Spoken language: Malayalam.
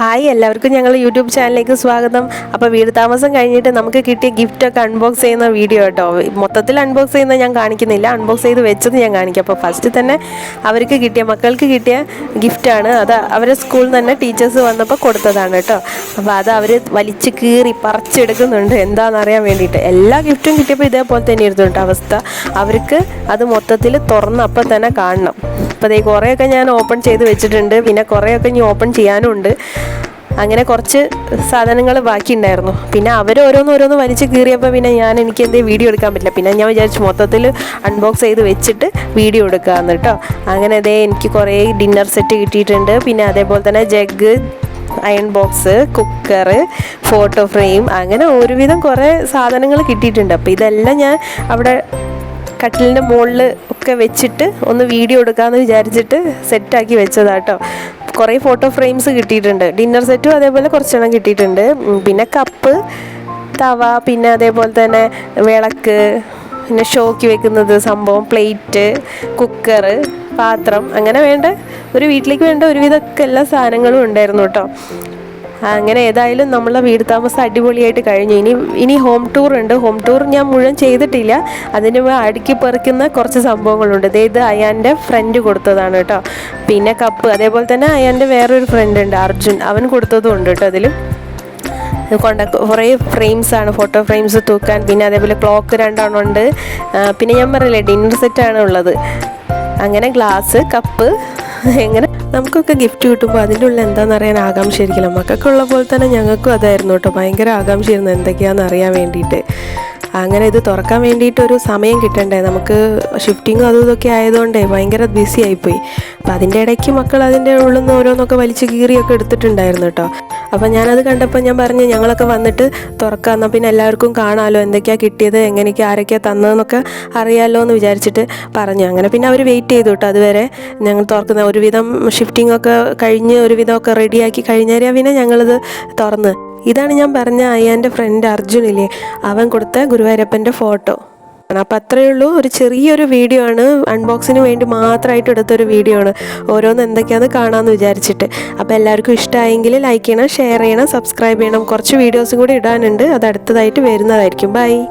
ഹായ് എല്ലാവർക്കും ഞങ്ങൾ യൂട്യൂബ് ചാനലിലേക്ക് സ്വാഗതം. അപ്പോൾ വീട് താമസം കഴിഞ്ഞിട്ട് നമുക്ക് കിട്ടിയ ഗിഫ്റ്റൊക്കെ അൺബോക്സ് ചെയ്യുന്ന വീഡിയോ കേട്ടോ. മൊത്തത്തിൽ അൺബോക്സ് ചെയ്യുന്ന ഞാൻ കാണിക്കുന്നില്ല. അൺബോക്സ് ചെയ്ത് വെച്ചത് ഞാൻ കാണിക്കാം. അപ്പോൾ ഫസ്റ്റ് തന്നെ അവർക്ക് കിട്ടിയ മക്കൾക്ക് കിട്ടിയ ഗിഫ്റ്റാണ് അത് അവരെ സ്കൂളിൽ തന്നെ ടീച്ചേഴ്സ് വന്നപ്പോൾ കൊടുത്തതാണ് കേട്ടോ. അപ്പോൾ അത് അവർ വലിച്ച് കീറി പറിച്ചെടുക്കുന്നുണ്ട്. എന്താണെന്നറിയാൻ വേണ്ടിയിട്ട്. എല്ലാ ഗിഫ്റ്റും കിട്ടിയപ്പോൾ ഇതേപോലെ തന്നെ ഇരുന്നു കേട്ടോ അവസ്ഥ. അവർക്ക് അത് മൊത്തത്തിൽ തുറന്നപ്പോൾ തന്നെ കാണണം. അപ്പോൾ ഈ കുറേയൊക്കെ ഞാൻ ഓപ്പൺ ചെയ്ത് വെച്ചിട്ടുണ്ട്. പിന്നെ കുറേയൊക്കെ ഇനി ഓപ്പൺ ചെയ്യാനുണ്ട്. അങ്ങനെ കുറച്ച് സാധനങ്ങൾ ബാക്കിയുണ്ടായിരുന്നു. പിന്നെ അവർ ഓരോന്ന് ഓരോന്ന് വലിച്ച് കീറിയപ്പോൾ പിന്നെ ഞാൻ എനിക്ക് എന്തേ വീഡിയോ എടുക്കാൻ പറ്റില്ല. പിന്നെ ഞാൻ വിചാരിച്ചു മൊത്തത്തിൽ അൺബോക്സ് ചെയ്ത് വെച്ചിട്ട് വീഡിയോ എടുക്കാമെന്ന് കേട്ടോ. അങ്ങനെ അതേ എനിക്ക് കുറേ ഡിന്നർ സെറ്റ് കിട്ടിയിട്ടുണ്ട്. പിന്നെ അതേപോലെ തന്നെ jug iron box cooker photo frame അങ്ങനെ ഒരുവിധം കുറേ സാധനങ്ങൾ കിട്ടിയിട്ടുണ്ട്. അപ്പോൾ ഇതെല്ലാം ഞാൻ അവിടെ കട്ടിലിന്റെ മുകളിൽ ഒക്കെ വെച്ചിട്ട് ഒന്ന് വീഡിയോ എടുക്കാമെന്ന് വിചാരിച്ചിട്ട് സെറ്റാക്കി വെച്ചതാട്ടോ കുറേ ഫോട്ടോ ഫ്രെയിംസ് കിട്ടിയിട്ടുണ്ട്. ഡിന്നർ സെറ്റും അതേപോലെ കുറച്ചെണ്ണം കിട്ടിയിട്ടുണ്ട്. പിന്നെ കപ്പ് തവ പിന്നെ അതേപോലെ തന്നെ വിളക്ക് പിന്നെ ഷോക്ക് വെക്കുന്നത് സംഭവം പ്ലേറ്റ് കുക്കർ പാത്രം അങ്ങനെ വേണ്ട ഒരു വീട്ടിലേക്ക് വേണ്ട ഒരുവിധമൊക്കെ എല്ലാ സാധനങ്ങളും ഉണ്ടായിരുന്നു കേട്ടോ അങ്ങനെ ഏതായാലും നമ്മളെ വീട് താമസം അടിപൊളിയായിട്ട് കഴിഞ്ഞു. ഇനി ഇനി ഹോം ടൂർ ഉണ്ട്. ഹോം ടൂർ ഞാൻ മുഴുവൻ ചെയ്തിട്ടില്ല. അതിന് അടുക്കി പെറുക്കുന്ന കുറച്ച് സംഭവങ്ങളുണ്ട്. ഇത് അയാന്റെ ഫ്രണ്ട് കൊടുത്തതാണ് കേട്ടോ. പിന്നെ കപ്പ് അതേപോലെ തന്നെ അയാന്റെ വേറൊരു ഫ്രണ്ട് ഉണ്ട് അർജുൻ. അവൻ കൊടുത്തതും ഉണ്ട് കേട്ടോ അതിലും കൊണ്ട കുറേ ഫ്രെയിംസാണ് ഫോട്ടോ ഫ്രെയിംസ് തൂക്കാൻ. പിന്നെ അതേപോലെ ക്ലോക്ക് രണ്ടെണ്ണം ഉണ്ട്. പിന്നെ ഞാൻ പറയില്ലേ ഡിന്നർ സെറ്റാണ് ഉള്ളത്. അങ്ങനെ ഗ്ലാസ് കപ്പ് എങ്ങനെ നമുക്കൊക്കെ ഗിഫ്റ്റ് കിട്ടുമ്പോൾ അതിന്റെ ഉള്ളിൽ എന്താണെന്ന് അറിയാൻ ആകാംക്ഷയായിരിക്കില്ല. മക്കൾക്കുള്ള പോലെ തന്നെ ഞങ്ങൾക്കും അതായിരുന്നു കേട്ടോ. ഭയങ്കര ആകാംക്ഷയായിരുന്നു എന്തൊക്കെയാണെന്ന് അറിയാൻ വേണ്ടിയിട്ട്. അങ്ങനെ ഇത് തുറക്കാൻ വേണ്ടിയിട്ട് ഒരു സമയം കിട്ടണ്ടേ? നമുക്ക് ഷിഫ്റ്റിങ്ങും അതും ഇതൊക്കെ ആയതുകൊണ്ടേ ഭയങ്കര ബിസി ആയിപ്പോയി. അപ്പം അതിന്റെ ഇടയ്ക്ക് മക്കൾ അതിന്റെ ഉള്ളിൽ നിന്ന് ഓരോന്നൊക്കെ വലിച്ചു കീറിയൊക്കെ എടുത്തിട്ടുണ്ടായിരുന്നു കേട്ടോ. അപ്പം ഞാനത് കണ്ടപ്പോൾ ഞാൻ പറഞ്ഞു ഞങ്ങളൊക്കെ വന്നിട്ട് തുറക്കാം. എന്നാൽ പിന്നെ എല്ലാവർക്കും കാണാമല്ലോ എന്തൊക്കെയാണ് കിട്ടിയത് എങ്ങനെയൊക്കെ ആരൊക്കെയാണ് തന്നതെന്നൊക്കെ അറിയാമല്ലോ എന്ന് വിചാരിച്ചിട്ട് പറഞ്ഞു. അങ്ങനെ പിന്നെ അവർ വെയിറ്റ് ചെയ്തു കേട്ടോ അതുവരെ. ഞങ്ങൾ തുറക്കുന്ന ഒരുവിധം ഷിഫ്റ്റിംഗ് ഒക്കെ കഴിഞ്ഞ് ഒരുവിധമൊക്കെ റെഡിയാക്കി കഴിഞ്ഞാൽ പിന്നെ ഞങ്ങളിത് തുറന്ന്. ഇതാണ് ഞാൻ പറഞ്ഞ അയ്യാന്റെ ഫ്രണ്ട് അർജുനില്ലേ. അവൻ കൊടുത്ത ഗുരുവായൂരപ്പന്റെ ഫോട്ടോ അപ്പം അത്രയേ ഉള്ളൂ. ഒരു ചെറിയൊരു വീഡിയോ ആണ്. അൺബോക്സിന് വേണ്ടി മാത്രമായിട്ട് എടുത്തൊരു വീഡിയോ ആണ്. ഓരോന്ന് എന്തൊക്കെയാണെന്ന് കാണാമെന്ന് വിചാരിച്ചിട്ട്. അപ്പോൾ എല്ലാവർക്കും ഇഷ്ടമായെങ്കിൽ ലൈക്ക് ചെയ്യണം ഷെയർ ചെയ്യണം സബ്സ്ക്രൈബ് ചെയ്യണം. കുറച്ച് വീഡിയോസും കൂടി ഇടാനുണ്ട്. അത് അടുത്തതായിട്ട് വരുന്നതായിരിക്കും. ബൈ